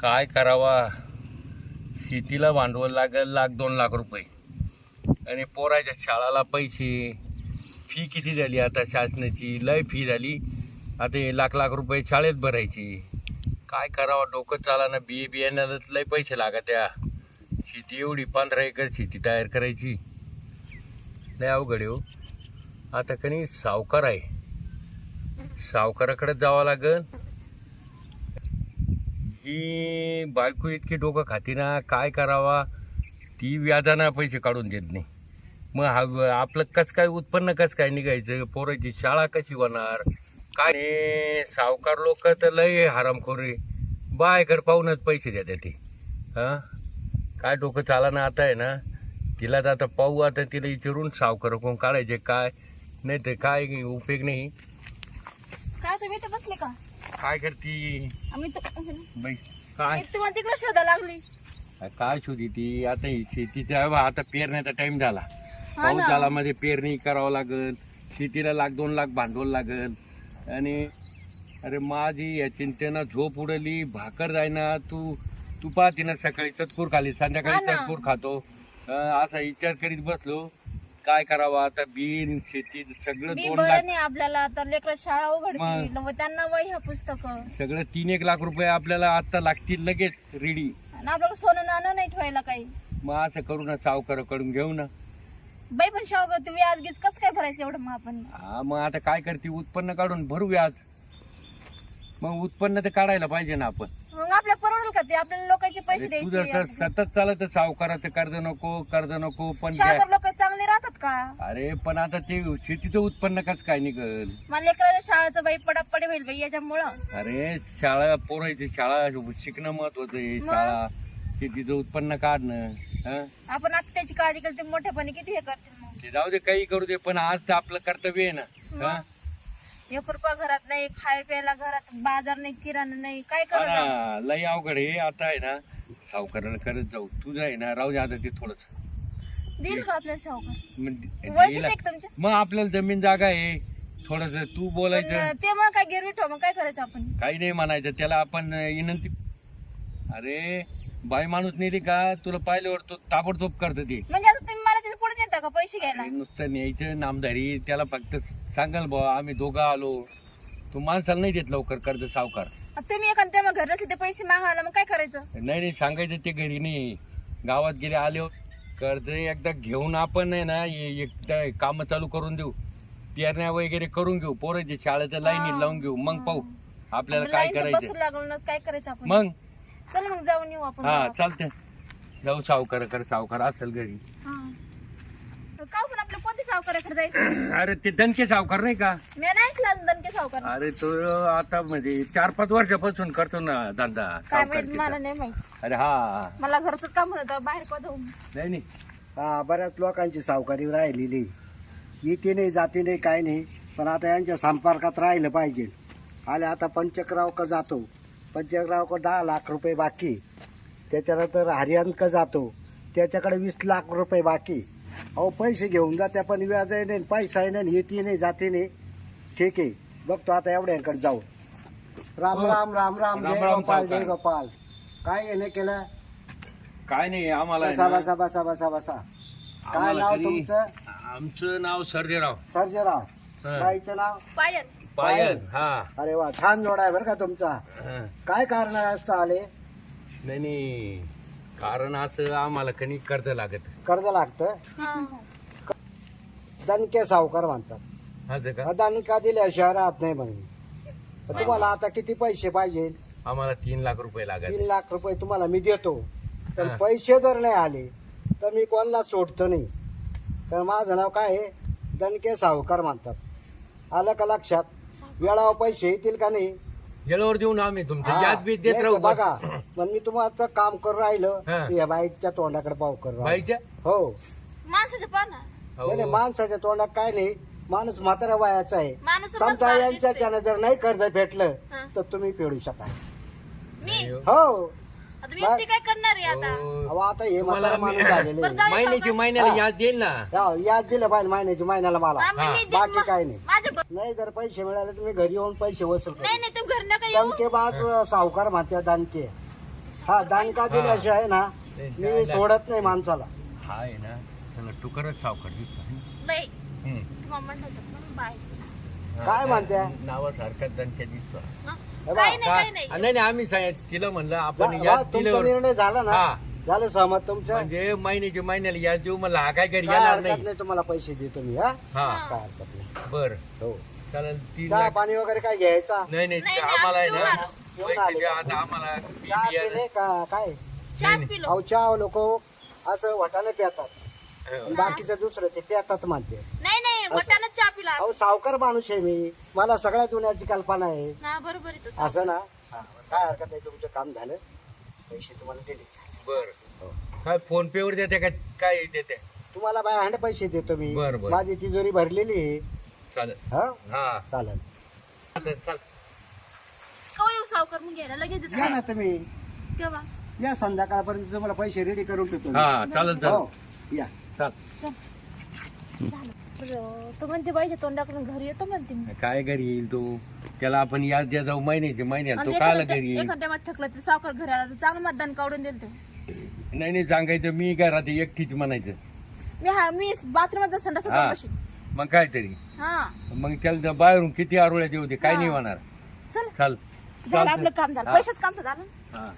काय करावा? शेतीला भांडवल लागेल लाख दोन लाख रुपये. आणि पोराच्या शाळाला पैसे. फी किती झाली आता शासनाची? लय फी झाली. आता हे लाख लाख रुपये शाळेत भरायची. काय करावं? डोकं चाला ना बिये बियाण्यालाच लय पैसे लागत त्या शेती एवढी पंधरा एकर शेती तयार करायची. लय अवघड आहे हो. आता कणी सावकार आहे. सावकाराकडे जावं लागेल की बायको इतकी डोकं खाती ना काय करावा? ती व्याजानं पैसे काढून देत नाही. मग हा आपलं कसं काय उत्पन्न कसं काय निघायचं? पोराची शाळा कशी होणार? काय सावकार लोक तर लय हरामखोरे बायकडे पाहूनच पैसे देतात ते. हां? काय डोकं चाला ना आता आहे ना? तिला तर आता पाहू आता तिला विचारून सावकार कोण काढायचे काय? नाही तर काय उपयोग नाही. काय तुम्ही तर बसले का? काय करती? आम्ही तर बाई काय? तुम्हाला तिकडे शोधा लागली. काय शोधी ती? आता ही शेतीचा बा, आता पेरण्याचा टाइम झाला. हा पाऊस ना. झाला मध्ये पेरणी करावं लागल. शेतीला लाख दोन लाख भांडवल लागल. आणि अरे माझी या चिंतेनं झोप उडली. भाकर जायना तू तू पाहते ना सकाळी चतकूर खाली हा संध्याकाळी ना. चतकूर खातो. अं, असा विचार करीत बसलो. काय करावं? आता बिन शेती सगळं दोन बरं लाख नाही आपल्याला आता लेकर शाळा. उघडतील. व त्यांना वही ह्या पुस्तक. आणि सगळं तीन एक लाख रुपये आपल्याला आता लागतील लगेच रेडी आपल्याला सोनं नाणं नाही ठेवायला काही. मग असं करू ना सावकाराकडून घेऊ ना. बाई पण शाव तुम्ही आज गीज कसं काय भरायचं एवढं मग आपण? हा मग आता काय करते उत्पन्न काढून भरू व्याज मग उत्पन्न तर काढायला पाहिजे ना आपण. मग आपल्या परवडेल का ते? आपल्याला लोकांचे पैसे तर द्यायचे सतत चालत सावकाराचं कर्ज नको कर्ज नको पण त्या- शाळकर लोक का अरे पण आता ते शेतीचं उत्पन्न कसं काय निघल मला लेकराच्या शाळेचं बाई पडापडी होईल बाई याच्यामुळं अरे शाळा पोरायची शाळा शिकणं महत्वाचं आहे मग? शाळा शेतीचं उत्पन्न काढणं हं? आपण आता त्याची काळजी केली ते मोठेपणी किती हे करतील मग ते जाऊ दे काही करू दे पण आज आपलं कर्तव्य आहे ना हं? रुपया घरात नाही खाय प्यायला घरात बाजार नाही किराणा नाही काय करत? हा, लई अवघड आहे आता आहे ना सावकाराला करत जाऊ तुझं आहे ना राहू दे आता ते थोडस देईल का आपल्याला शाहूकर ओळखीच आहे का तुमच्या मग आपल्याला जमीन जागा आहे. थोडस तू बोलायचं. ते मग काय गिरवी ठेव मग काय करायचं आपण? काही नाही म्हणायचं. त्याला आपण विनंती अरे बाई माणूस नेली का? तुला पाहिल्यावर तो ताबडतोब करत ते. म्हणजे आता तुम्ही मला तिथे पुढे नेता का? पैसे घ्यायला? नुसतं न्यायचं नामधारी त्याला फक्त सांगाल बुवा आम्ही दोघं आलो. तू माणसाला नाही देत लवकर कर्ज सावकार. आता तुम्ही एखाद्या मग घर नसले ते पैसे मागायला मग काय करायचं? नाही नाही सांगायचं ते घरी नाही. गावात गेले आले. कर्ज एकदा घेऊन आपण आहे ना एकदा काम चालू करून देऊ. पेरण्या वगैरे करून घेऊ. पोरांच्या शाळेच्या लाईनी लावून घेऊ. मग पाहू आपल्याला आपण काय करायचं बसू लागलो ना काय करायचं आपण? मग? चल मग जाऊन येऊ आपण हा. चालतंय. जाऊ सावकार कर सावकार. असेल घरी. हा. का पण आपल्या कोणत्या सावकाराकडे जायचं? अरे ते दणके सावकार नाही का? मी नाही ऐकलं अजून दणके सावकार. अरे तो आता म्हणजे चार पाच वर्षापासून करतो ना धंदा काय माहीत मला सावकारचा नाही माहीत. अरे हा. मला घरचं काम होतं बाहेर नाही नाही. हा बऱ्याच लोकांची सावकारी राहिलेली. येते नाही जाते नाही काय नाही. पण आता यांच्या संपर्कात राहिलं पाहिजे. आले आता पंचकराव का जातो. पंचकराव का दहा लाख रुपये बाकी. त्याच्यानंतर हरियाण का जातो. त्याच्याकडे वीस लाख रुपये बाकी. अहो पैसे घेऊन जाते पण व्याजही नाही पैसाही नाही येते नाही जाते नाही. ठीक आहे. बघतो आता एवढ्यांकडे जाऊ राम. राम राम राम. राम जय राम गोपाल जय सावकार. गोपाल. काय येणे केलं? काय नाही आम्हाला आहे बसा ना, बसा बसा बसा बसा. काय आम्हाला नाव तरी- तुमचं? आमचं नाव सर्जेराव. सर्जेराव. हा. बाईचं नाव? पायन पायल हा. अरे वा छान जोडा आहे बरं का तुमचा. हा. काय कारण असं आले? नाही नाही. कारण असं आम्हाला कणी कर्ज लागत? कर्ज लागतं. दणके सावकार म्हणतात. असं का? हा दणका दिल्या शहरात नाही म्हणून तर तुम्हाला आता किती पैसे पाहिजे? आम्हाला तीन लाख रुपये लागत. तीन लाख रुपये तुम्हाला मी देतो. हा. पैसे जर नाही आले तर मी कोणाला सोडतो नाही. तर माझं नाव काय आहे? दणके सावकार म्हणतात. आलं का लक्षात? वेळावर पैसे येतील का नाही? गेल्यावर देऊन आम्ही तुमचं हा, याद बी देत नाही राहू तर बघा पण मी तुम्हाला काम करून राहिलं. हा. या बाईकच्या तोंडाकडे पाव करून राहिलो. बाईच्या? हो. माणसाच्या पाना. हो. नाही नाही, माणसाच्या तोंडात काय नाही. माणूस म्हाताऱ्या वयाचा आहे. माणूस समजा यांच्याच्यानं जर नाही कर्ज भेटलं हा. तर तुम्ही फेडू शकाल. मी? हो. आता मी एकटी काय करणार आहे आता. अहो आता हे तुम्हाला म्हातारा माणूस मी- झालेले बरं, जाऊ दे महिन्याची सावकार. महिन्याला. याद देईल ना. याद दिलं पाहिजे महिन्याची महिन्याला मला. हा, हा. मी देईन बाकी मग. काय नाही. ब- नाही जर पैसे मिळाले तुम्ही घरी येऊन पैसे वसूल नाही नाही तुम्ही येऊ. दणके बाद सावकार म्हणते दणके. हा दानका दिल्याशिवाय ना मी सोडत नाही माणसाला. हा आहे ना. त्याला टुकरच सावकार दिसतो. नाही बाय काय म्हणते? नावासारखा दणक्या दिसतो. हा? काही नाही काही नाही. नाही नाही आम्ही सांगितलं तिला म्हणलं आपण या तुमचा दिल्यावर निर्णय झाला ना. हा. झालं सहमत तुमचं. म्हणजे महिन्याच्या महिन्याला या देऊ मला हा काय घरी काय येणार हरकत नाही. नाही तुम्हाला पैसे देतो मी हा? हा. काय हरकत नाही. बर. हो. चालेल तीन चहा लाख पाणी वगैरे काय घ्यायचा? नाही नाही नाही, आम्हाला आहे ना. घेऊन पैसे आलो. द्या आता आम्हाला चहा बियाणं- पिले का? काय? चहाच पिलो. अहो चहा लोक असं वटाने पितात. हो. आणि बाकीचं दुसरं ते पितात म्हणते. नाही नाही चहा पिला अहो सावकार माणूस आहे मी. मला सगळ्या दुनियाची कल्पना आहे. हा बरोबर आहे तुझं. असं ना? हा, काय हरकत नाही तुमचं काम झालं. पैसे तुम्हाला दिले. बर. हो. काय फोन पे वर देते का? काय देते? तुम्हाला बाय हँड पैसे देतो मी. बरं, बरं. माझी तिजोरी भरलेली आहे. चालेल. हा? हा. चालेल. येऊ सावकार? मग घ्यायला लगेच देतो. या ना तुम्ही. केव्हा? या संध्याकाळपर्यंत तुम्हाला पैसे रेडी करून ठेवतो मी. हा चालेल हो चालेल. या चाल. झालं. तो म्हणते बाईच्या तोंडाकडून घरी येतो म्हणते मी. काय घरी येईल तो? त्याला आपण याद द्या जाऊ महिन्याचे महिन्यात तो एखाद्या घरी येईल? एखाद्या थकलं तर सावकार घरी आला तर चांगलं मतदान काढून देईल तो नाही नाही सांगायचं मी घरात एकटीच म्हणायचं. मी हा मी बाथरूमात संडास हा. मग काय तरी? हा. मग त्याला बाहेरून किती आरोळ्याचे होते काय हा. नाही होणार. चल. चाल. झालं आपलं काम झालं. पैशाच काम तर झालं. हा.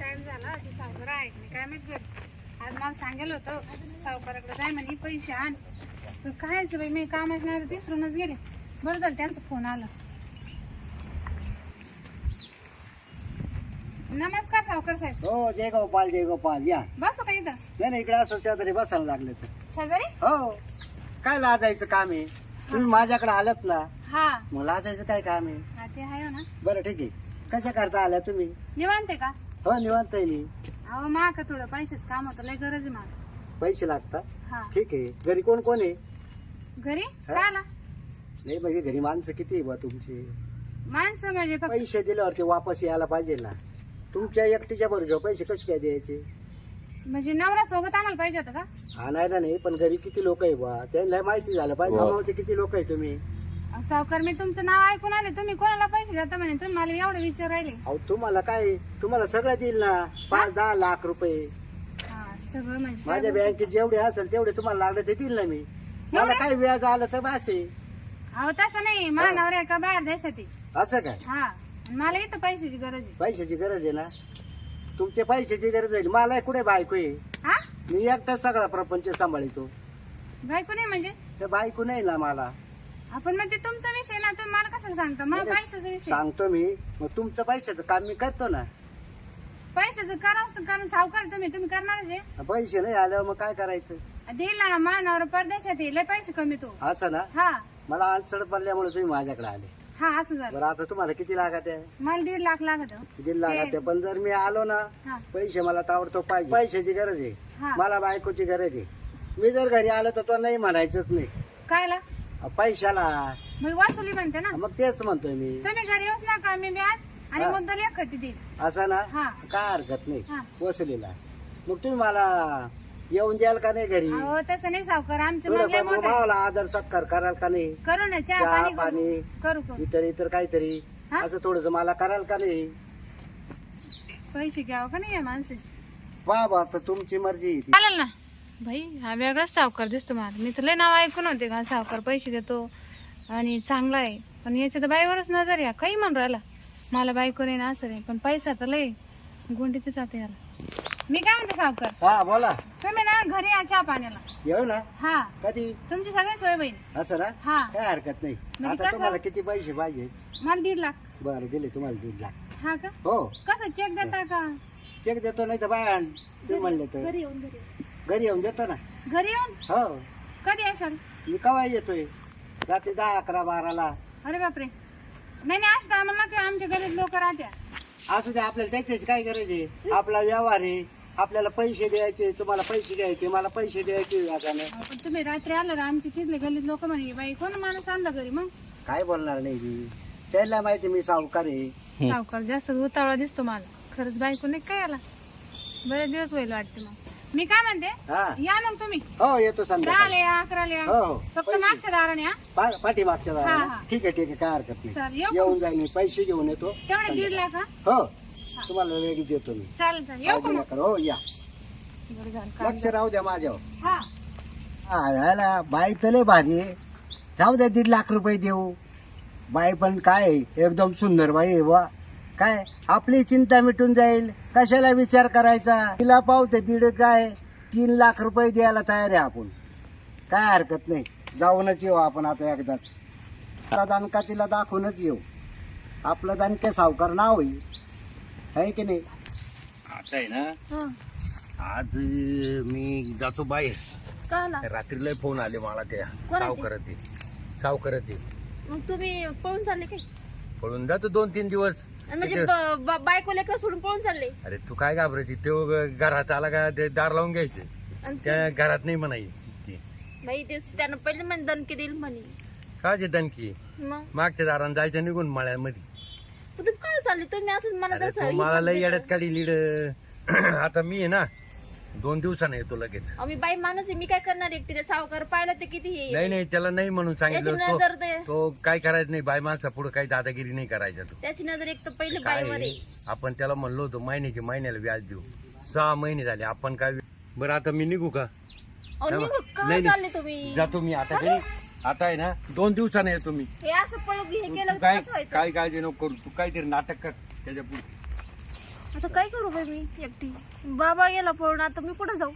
टाइम झाला ते सावकार ऐकले काय माहीत घर आज मला सांगेल होतं सावकाराकडे जाय म्हणे पैसे आण. तर कायच बाई मी कामाच नाही तर विसरूनच गेले. बरं झालं त्यांचा फोन आला. नमस्कार सावकार साहेब. हो जय गोपाल जय गोपाल या. बसू का इथं? नाही नाही इकडे असं शेजारी बसायला लागले तर. शेजारी? हो. काय लाजायचं काम आहे? तुम्ही माझ्याकडे आलात ना? हा. मग लाजायचं काय काम आहे? हा ते आहे ना. बरं ठीक आहे. कशा करता आल्या तुम्ही? निवांते का? हो निवांत आहे मी. अहो मा का थोडं पैसेच काम होतं लय गरज आहे मला पैसे लागतात? हा. ठीक आहे. घरी कोण कोण आहे? घरी? काय आला नाही म्हणजे घरी माणसं किती आहे बा तुमची? माणसं म्हणजे फक्त पैसे दिल्यावरती वापस यायला पाहिजे ना. तुमच्या एकटीच्या बरोबर पैसे कसे काय द्यायचे? म्हणजे नवरा सोबत आम्हाला पाहिजे होतं का? आणायला नाही पण घरी किती लोक आहे बा? त्यांना माहिती झालं पाहिजे. वा. आम्हाला किती लोक आहे तुम्ही? सावकार मी तुमचं नाव ऐकून आले. तुम्ही कोणाला पैसे देता म्हणे? तुम्ही मला एवढं विचार राहिले. अहो तुम्हाला काय? तुम्हाला सगळं देईल ना? पाच दहा लाख रुपये. हा सगळं म्हणजे माझ्या बँकेत जेवढे असेल तेवढे तुम्हाला लागले ते देईल ना मी. मला काय व्याज आलं तर आहे अहो तसं नाही. मानावर आहे का बाहेर देशात? आहे. असं काय? हा. आणि मला इथं पैशाची गरज आहे. पैशाची गरज आहे ना? तुमच्या पैशाची गरज आहे. मला कुठे बायको आहे? हा? मी एकटाच सगळा प्रपंच सांभाळतो. बायको नाही म्हणजे? बायको नाही ना मला. आपण म्हणजे तुमचा विषय ना तुम्ही मला कशाला सांगता? मला पैशाचा विषय. सांगतो मी मग तुमचं पैशाचं काम मी करतो ना. पैशाचं करावं कारण सावकार तुम्ही तुम्ही करणार पैसे नाही आल्यावर मग काय करायचं? देईल ना मानावर परदेशात येईल पैसे कमी तो. असं ना? हा. मला अडचण पडल्यामुळे तुम्ही माझ्याकडे आले. हा असं झालं. बरं आता तुम्हाला किती लागत आहे? मला दीड लाख लागत. किती लागत आहे पण जर मी आलो ना हा. पैसे मला ताबडतोब पाहिजे. पैशाची गरज आहे. हा. मला बायकोची गरज आहे. मी जर घरी आलो तर तो नाही म्हणायचंच नाही. कायला? पैशाला. मग वासुली म्हणते ना. मग तेच म्हणतोय मी. तुम्ही घरी येऊच नका मी व्याज आणि हा. मुद्दल एकखट्टी देईल असं ना? हा. काय हरकत नाही. हा. वसुलीला. मग तुम्ही मला येऊन द्याल का नाही घरी? अहो तसं नाही सावकार. आमचे थोडं पण मोठे. मावाला आदर सत्कार कराल का नाही? करू ना चहा चहा पाणी पाणी करू. करू करू. इतर इतर काहीतरी. हा? असं थोडस मला कराल का नाही? पैसे घ्यावं का नाही या माणसाचे? वा बा तर तुमची मर्जी आहे ती. चालेल ना. भाई हा वेगळाच सावकार दिसतो मला. मी तर लय नाव ऐकून होते का? सावकार पैसे देतो आणि चांगला आहे. पण याच्या तर बाईवरच नजर या काही म्हणून राहिला. मला बायको नाही ना असं नाही. पण पैसा तर लय गुंडीतच जाते याला. मी काय म्हणते सावकार? हा बोला. तुम्ही ना घरी या चहा पाण्याला. येऊ ना? हा. कधी? तुमची सगळी सोय होईल असं ना? हा. काय हरकत नाही. म्हणजे आता कसं? तुम्हाला किती पैसे पाहिजे? मला दीड लाख. बरं दिले तुम्हाला दीड लाख. हा का? हो. कसं? चेक देता का? चेक देतो नाही तर बाय तुम्ही म्हणले तर घरी येऊन घरी येऊन. घरी येऊन देतो ना. घरी येऊन? हो. कधी येशाल? मी केव्हा येतोय? रात्री दहा अकरा बाराला. अरे बापरे. नाही नाही असं आम्हाला की आमच्या घरी लोक राहत्या. असं ते आपल्याला त्याच्याची काय गरज आहे? आपला व्यवहार आहे. आपल्याला पैसे द्यायचे तुम्हाला पैसे द्यायचे मला पैसे द्यायचे व्याजानं अहो, पण तुम्ही रात्री आलं ना आमची तिथले गल्लीत लोक म्हणे बाई कोण माणूस आणला घरी मग? काय बोलणार नाही मी त्यांना माहिती मी सावकार आहे. सावकार जास्त उतावळा दिसतो मला. खरंच बायको नाही काय आला बरेच दिवस होईल वाटते मग. मी काय म्हणते? हा. या मग तुम्ही. हो येतो संध्याकाळी. दहाला या अकराला या हो हो. फक्त पैसे. मागच्या दाराने या पा- पाठीमागच्या हा, दाराला हा. ठीक आहे ठीक आहे काय हरकत चालेल, नाही का? येऊन जाईन मी पैसे घेऊन येतो. तेवढे दीड लाख हा? हो तुम्हाला लगेच येतो मी. चालेल चालेल. येऊ का काळजी मग? नका हो या. बरं झालं लक्ष. राहू द्या माझ्यावर. हा. हा, बाई तले भारी आहे. जाऊ द्या दीड लाख रुपये देऊ. बाई पण काय आहे, एकदम सुंदर बाई आहे बा काय? आपली चिंता मिटून जाईल. कशाला विचार करायचा? तिला पावते दीड काय तीन लाख रुपये द्यायला तयार आहे आपण. काय हरकत नाही. जाऊनच येऊ आपण आता एकदाच. आता दानका तिला दाखवूनच येऊ? आपलं दानके सावकार नाव होईल आहे की नाही? आता आहे ना? आज मी जातो बाहेर. का आला? रात्रीला फोन आले मला त्या कोणाचे? सावकाराचे. सावकाराचे. मग तुम्ही पळून चालले काय? पळून जातो दोन तीन दिवस. म्हणजे तिथे- ब- ब- बायको लेकरं सोडून पळून चालले. अरे तू काय घाबरायची? तो घरात आला का ते दार लावून घ्यायचे. आणि ते- त्या घरात नाही म्हणाई ती. बाई ते त्यानं पहिले म्हणे दणके देईल म्हणे. का जे दणकी मग? मागच्या दारानं जायचं निघून मळ्यामध्ये. तुम्ही काय चालले तुम्ही असं मला अरे जसं तो मला लई. येड्यात काढी लीड आता मी आहे ना दोन दिवसाने येतो लगेच. अहो, मी बाई माणूस आहे मी काय करणार एकटी? ते सावकार पाहिलं ते किती हे? नाही नाही त्याला नाही म्हणून त्याची सांगितलं नजर तो ते तो काय करायचं नाही बाय माणसा पुढे काही दादागिरी नाही करायचा तो. त्याची नजर एक तर पहिले काय बाईवर आहे, आहे. आपण त्याला म्हणलो होतो महिन्याची महिन्याला व्याज देऊ. सहा महिने झाले आपण काय बरं आता मी निघू का? अहो, नाही, निघू, काय नाही. चालले तुम्ही? जातो मी आता घरी. आता आहे ना दोन दिवसाने येतो मी. हे असं हे तू- केलं काय काय काळजी नको करू तू काहीतरी नाटक कर त्याच्या पुढे. आता काय करू बाई मी एकटी? बाबा गेला पळून आता मी कुठं जाऊ?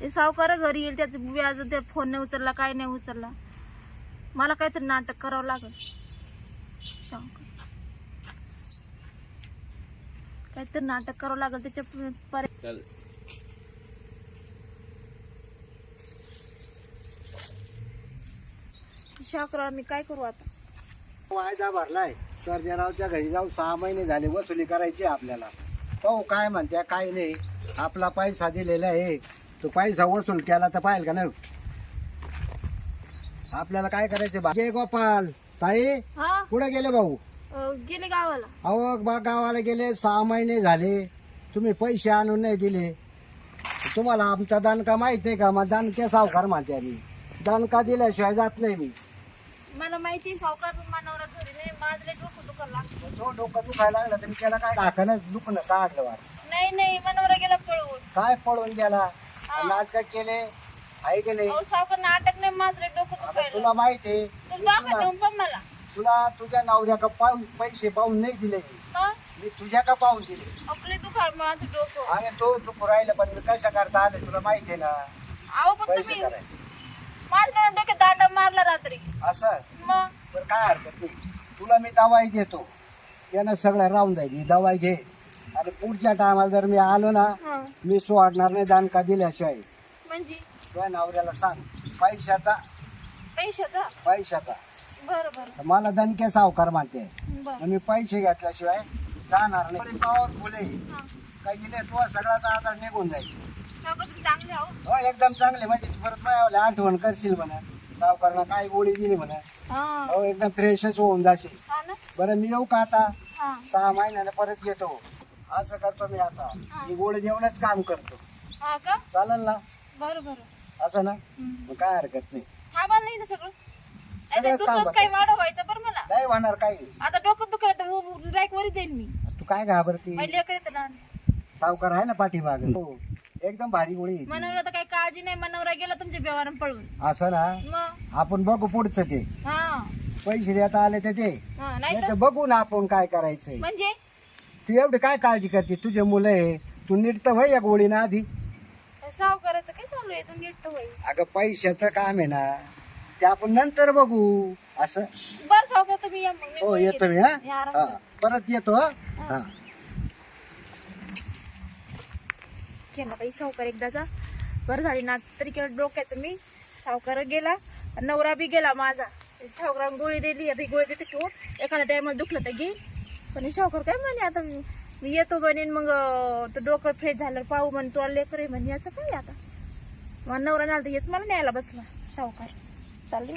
ते सावकार घरी येईल त्याचं व्याज ते फोन नाही उचलला काय नाही उचलला. मला काहीतरी नाटक करावं लागेल. सावकार. काहीतरी नाटक करावं लागेल त्याच्या पर्यंत शाकरा मी काय करू आता? वायदा भरलाय. सर्जेरावच्या घरी जाऊ सहा महिने झाले वसुली करायची आहे आपल्याला. पाहू काय म्हणत्या काय नाही. आपला पैसा दिलेला आहे. तो पैसा वसूल केला तर पाहिजे का नाही? आपल्याला काय करायचे जय गोपाल. ताई हा? कुठे गेले भाऊ? अं, गेले गावाला. अहो बा गावाला गेले सहा महिने झाले. तुम्ही पैसे आणून नाही दिले. तुम्हाला आमचा दानका माहीत नाही का? मग दानके सावकार म्हणते आम्ही दानका दिल्याशिवाय जात नाही मी. मला माहिती सावकार मानवरा घरी नाही माझं लय डोकं दुखायला लागलं. तो डोकं दुखायला लागला तर मी त्याला काय दाखवणं दुखणं काढलं वाट नाही नाही मनोरा गेला पळून. काय पळून गेला? नाटक केले आहे की नाही? अहो सावकार नाटक नाही माझं लय डोकं दुखायला तुला माहिती आहे तुम्ही दाखवा देऊन पण मला. तुला तुझ्या नवऱ्याका पाहून पैसे पाहून नाही दिले मी. हा? मी तुझ्या का पाहून दिले. आपले दुखाळ माझं डोकं. आणि तो दुखू राहिलं पण मी कशा करता आले तुला माहिती आहे ना? अहो पण पैसे तुम्ही करायचे. माझ्या डोक्यात दांडा मारला रात्री. असं? मग? तर काय हरकत नाही. तुला मी दवाई देतो. त्यानं सगळं राहून जाईल ही दवाई घे. आणि पुढच्या टायमाला जर मी आलो ना हा. मी सोडणार नाही दानका दिल्याशिवाय. म्हणजे? तुझ्या नवऱ्याला सांग. पैशाचा. पैशाचा? पैशाचा. बरं बरं. तर मला दणके सावकार मानते बरं. मी पैसे घेतल्याशिवाय जाणार नाही. पॉवरफुल आहे. हा. काही नाही तो सगळ्याचा आधार निघून जाईल. हो एकदम चांगले. म्हणजे परत माझ्या आठवण करशील म्हणा. सावकारला काय गोळी दिली म्हणा. हा. एकदम फ्रेशच होऊन जाशील. हा बरं मी येऊ का आता? हा. सहा महिन्याने परत येतो. असं करतो मी आता. मी गोळी देऊनच काम करतो. हा चालेल ना? बरं बरं. असं ना. मग काय हरकत नाही. नाही होणार काही. आता डोकं दुखलं तर जाईल मी. तू काय घाबरती सावकार आहे ना पाठीमाग? हो. एकदम भारी गोळी आहे ती. मनवरा तर काही काळजी नाही मनवरा गेला तुमच्या व्यवहारानं पळून. असं ना? मग? आपण बघू पुढचं ते. हा. पैसे देता आले तर ते. हा नाही तर बघू ना आपण काय करायचंय. म्हणजे? तू एवढी काय काळजी करते? तुझे मुलं आहे. तू नीट तर व्हय या गोळीना आधी. सावकाराचं काय चालू आहे? तू तर होईल अगं पैशाचं काम आहे ना. ते आपण नंतर बघू. असं? बरं सावकार तुम्ही या मग. मी हो येतो मी हा? हा. परत येतो हा. हा. केला बाई सावकार एकदाचा बरं झाली ना तरी केलं डोक्याचं मी. सावकार गेला नवरा बी गेला माझा. सावकारानं गोळी दिली आता गोळी देते ठेवून एखाद्या टायमाला दुखलं तर घे. पण सावकार काय म्हणे आता मी येतो म्हणेन मग तर डोकं फ्रेश झालं पाहू म्हण तुला लेकर आहे म्हणे याचं काय आता? मग नवरा नाल तर हेच मला न्यायला बसला सावकार. चालले